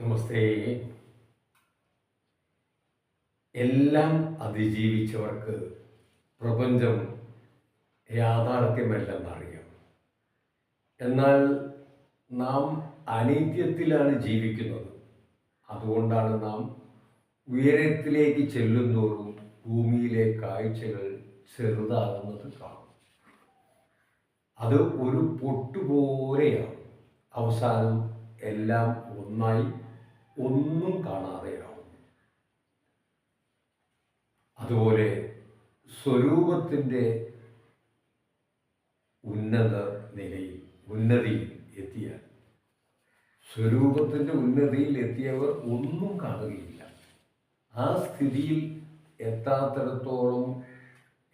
നമസ്തേ. എല്ലാം അതിജീവിച്ചവർക്ക് പ്രപഞ്ചം യാഥാർത്ഥ്യമല്ലെന്നറിയാം. എന്നാൽ നാം അനിത്യത്തിലാണ് ജീവിക്കുന്നത്. അതുകൊണ്ടാണ് നാം ഉയരത്തിലേക്ക് ചെല്ലുന്തോറും ഭൂമിയിലെ കാഴ്ചകൾ ചെറുതാകുന്നത് കാണും അത് ഒരു പൊട്ടുപോലെയാണ്. അവസാനം എല്ലാം ഒന്നായി ഒന്നും കാണാതെയാവും അതുപോലെ സ്വരൂപത്തിന്റെ ഉന്നത നിലയിൽ ഉന്നതിയിൽ എത്തിയ സ്വരൂപത്തിന്റെ ഉന്നതിയിൽ എത്തിയവർ ഒന്നും കാണുകയില്ല. ആ സ്ഥിതിയിൽ എത്താത്തിടത്തോളം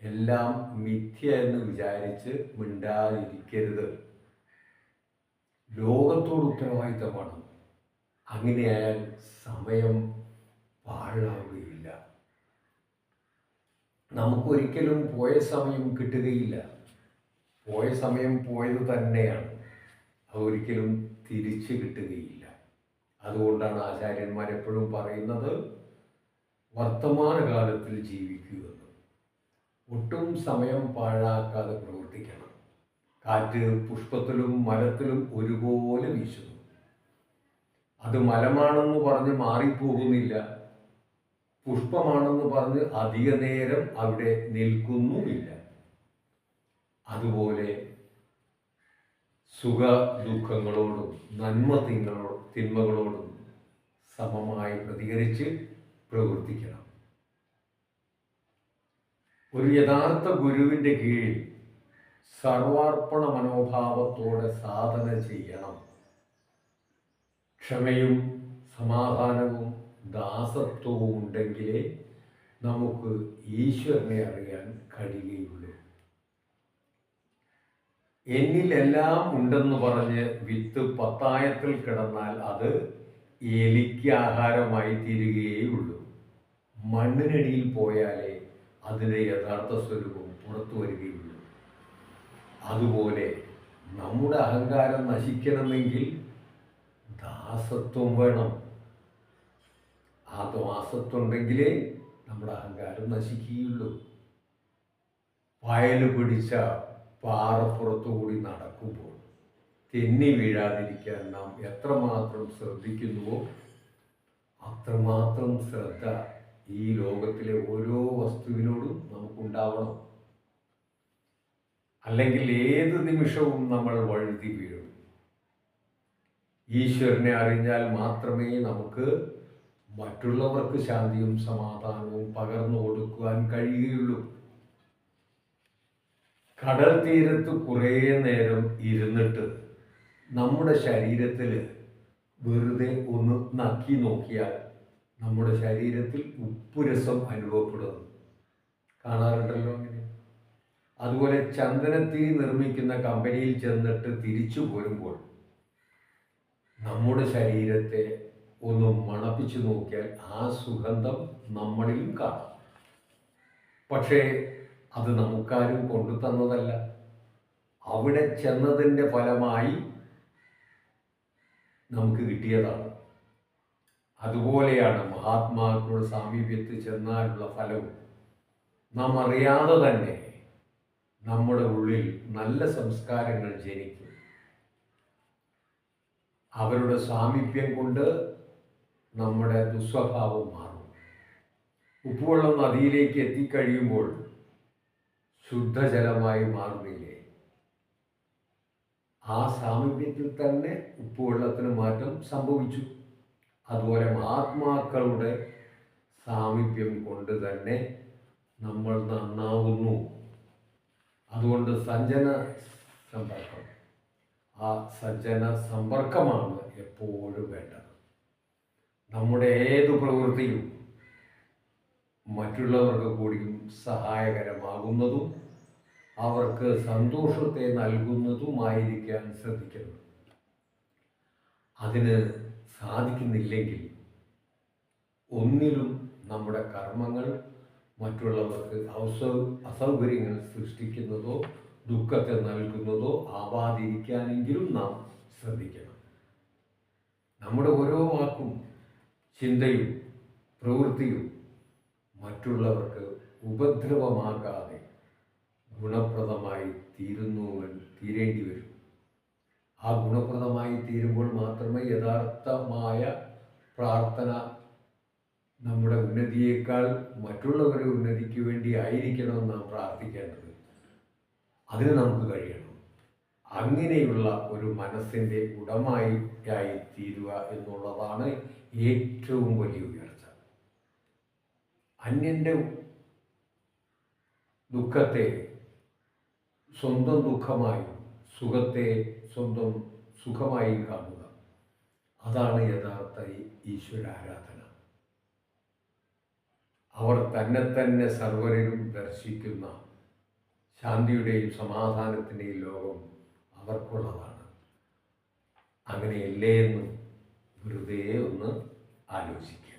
എല്ലാം മിഥ്യ എന്ന് വിചാരിച്ച് മിണ്ടാതിരിക്കരുത്. ലോകത്തോട് ഉത്തരവാദിത്തമാണ് അങ്ങനെയായാൽ സമയം പാഴാവുകയില്ല നമുക്കൊരിക്കലും പോയ സമയം കിട്ടുകയില്ല. പോയ സമയം പോയത് തന്നെയാണ്. അതൊരിക്കലും തിരിച്ചു കിട്ടുകയില്ല. അതുകൊണ്ടാണ് ആചാര്യന്മാർ എപ്പോഴും പറയുന്നത് വർത്തമാനകാലത്തിൽ ജീവിക്കുമെന്ന് ഒട്ടും സമയം പാഴാക്കാതെ പ്രവർത്തിക്കണം. കാറ്റ് പുഷ്പത്തിലും മരത്തിലും ഒരുപോലെ വീശുന്നു. അത് മലമാണെന്ന് പറഞ്ഞ് മാറിപ്പോകുന്നില്ല. പുഷ്പമാണെന്ന് പറഞ്ഞ് അധിക നേരം അവിടെ നിൽക്കുന്നുമില്ല. അതുപോലെ സുഖ ദുഃഖങ്ങളോടും നന്മ തിങ്ങളോ തിന്മകളോടും സമമായി പ്രതികരിച്ച് പ്രവർത്തിക്കണം. ഒരു യഥാർത്ഥ ഗുരുവിന്റെ കീഴിൽ സർവാർപ്പണ മനോഭാവത്തോടെ സാധന ചെയ്യണം. ക്ഷമയും സമാധാനവും ദാസത്വവും ഉണ്ടെങ്കിലേ നമുക്ക് ഈശ്വരനെ അറിയാൻ കഴിയുകയുള്ളൂ. എന്നിലെല്ലാം ഉണ്ടെന്ന് പറഞ്ഞ് വിത്ത് പത്തായത്തിൽ കിടന്നാൽ അത് എലിക്ക് ആഹാരമായി തീരുകയുള്ളൂ മണ്ണിനടിയിൽ പോയാലേ അതിന്റെ യഥാർത്ഥ സ്വരൂപം പുറത്തു വരികയുള്ളൂ. അതുപോലെ നമ്മുടെ അഹങ്കാരം നശിക്കണമെങ്കിൽ ദാസത്വം വേണം. ആ അസത്വം ഉണ്ടെങ്കിലേ നമ്മുടെ അഹങ്കാരം നശിക്കുകയുള്ളൂ. വയൽ പിടിച്ച പാറപ്പുറത്തു കൂടി നടക്കുമ്പോൾ തെന്നി വീഴാതിരിക്കാൻ നാം എത്രമാത്രം ശ്രദ്ധിക്കുന്നുവോ അത്രമാത്രം ശ്രദ്ധ ഈ ലോകത്തിലെ ഓരോ വസ്തുവിനോടും നമുക്കുണ്ടാവണം. അല്ലെങ്കിൽ ഏത് നിമിഷവും നമ്മൾ വഴുതി വീഴും. ഈശ്വരനെ അറിഞ്ഞാൽ മാത്രമേ നമുക്ക് മറ്റുള്ളവർക്ക് ശാന്തിയും സമാധാനവും പകർന്നു കൊടുക്കുവാൻ കഴിയുകയുള്ളൂ കടൽ തീരത്ത് കുറേ നേരം ഇരുന്നിട്ട് നമ്മുടെ ശരീരത്തിൽ വെറുതെ ഒന്ന് നക്കി നോക്കിയാൽ നമ്മുടെ ശരീരത്തിൽ ഉപ്പുരസം അനുഭവപ്പെടുന്നു. കാണാറുണ്ടല്ലോ അങ്ങനെ. അതുപോലെ ചന്ദനത്തിരി നിർമ്മിക്കുന്ന കമ്പനിയിൽ ചെന്നിട്ട് തിരിച്ചു പോരുമ്പോൾ നമ്മുടെ ശരീരത്തെ ഒന്ന് മണപ്പിച്ചു നോക്കിയാൽ ആ സുഗന്ധം നമ്മളിലും കാണാം. പക്ഷേ അത് നമുക്കാരും കൊണ്ടു തന്നതല്ല. അവിടെ ചെന്നതിന്റെ ഫലമായി നമുക്ക് കിട്ടിയതാണ്. അതുപോലെയാണ് മഹാത്മാക്കളുടെ സാമീപ്യത്തിൽ ചെന്നാലുള്ള ഫലവും. നാം അറിയാതെ തന്നെ നമ്മുടെ ഉള്ളിൽ നല്ല സംസ്കാരങ്ങൾ ജനിക്കും. അവരുടെ സാമീപ്യം കൊണ്ട് നമ്മുടെ ദുസ്വഭാവം മാറും. ഉപ്പുവെള്ളം നദിയിലേക്ക് എത്തിക്കഴിയുമ്പോൾ ശുദ്ധജലമായി മാറുന്നില്ലേ? ആ സാമീപ്യത്തിൽ തന്നെ ഉപ്പുവെള്ളത്തിന് മാറ്റം സംഭവിച്ചു. അതുപോലെ ആത്മാക്കളുടെ സാമീപ്യം കൊണ്ട് തന്നെ നമ്മൾ നന്നാവുന്നു. അതുകൊണ്ട് സഞ്ജന സമ്പർക്കം. ആ സജ്ജന സമ്പർക്കമാണ് എപ്പോഴും വേണ്ടത്. നമ്മുടെ ഏത് പ്രവൃത്തിയും മറ്റുള്ളവർക്ക് കൂടിയും സഹായകരമാകുന്നതും അവർക്ക് സന്തോഷത്തെ നൽകുന്നതുമായിരിക്കാൻ ശ്രദ്ധിക്കണം. അതിന് സാധിക്കുന്നില്ലെങ്കിൽ ഒന്നിലും നമ്മുടെ കർമ്മങ്ങൾ മറ്റുള്ളവർക്ക് അസൗകര്യങ്ങൾ സൃഷ്ടിക്കുന്നതോ ദുഃഖത്തെ നൽകുന്നതോ ആവാതിരിക്കാനെങ്കിലും നാം ശ്രദ്ധിക്കണം. നമ്മുടെ ഓരോ വാക്കും ചിന്തയും പ്രവൃത്തിയും മറ്റുള്ളവർക്ക് ഉപദ്രവമാകാതെ ഗുണപ്രദമായി തീരുന്നു തീരേണ്ടി വരും. ആ ഗുണപ്രദമായി തീരുമ്പോൾ മാത്രമേ യഥാർത്ഥമായ പ്രാർത്ഥന നമ്മുടെ ഉന്നതിയേക്കാൾ മറ്റുള്ളവരുടെ ഉന്നതിക്ക് വേണ്ടി ആയിരിക്കണം നാം പ്രാർത്ഥിക്കേണ്ടത് അതിന് നമുക്ക് കഴിയണം. അങ്ങനെയുള്ള ഒരു മനസ്സിന്റെ ഉടമായി ആയി തീരുക എന്നുള്ളതാണ് ഏറ്റവും വലിയ ഉയർച്ച. അന്യന്റെ ദുഃഖത്തെ സ്വന്തം ദുഃഖമായി സുഖത്തെ സ്വന്തം സുഖമായി കാണുക. അതാണ് യഥാർത്ഥ ഈശ്വരാരാധന. അവർ തന്നെ തന്നെ സർവരിലും ദർശിക്കുന്ന ശാന്തിയുടെയും സമാധാനത്തിന്റെയും ലോകം അവർക്കുള്ളതാണ്. അങ്ങനെയല്ലേ എന്ന് വെറുതെ ഒന്ന് ആലോചിക്കുക.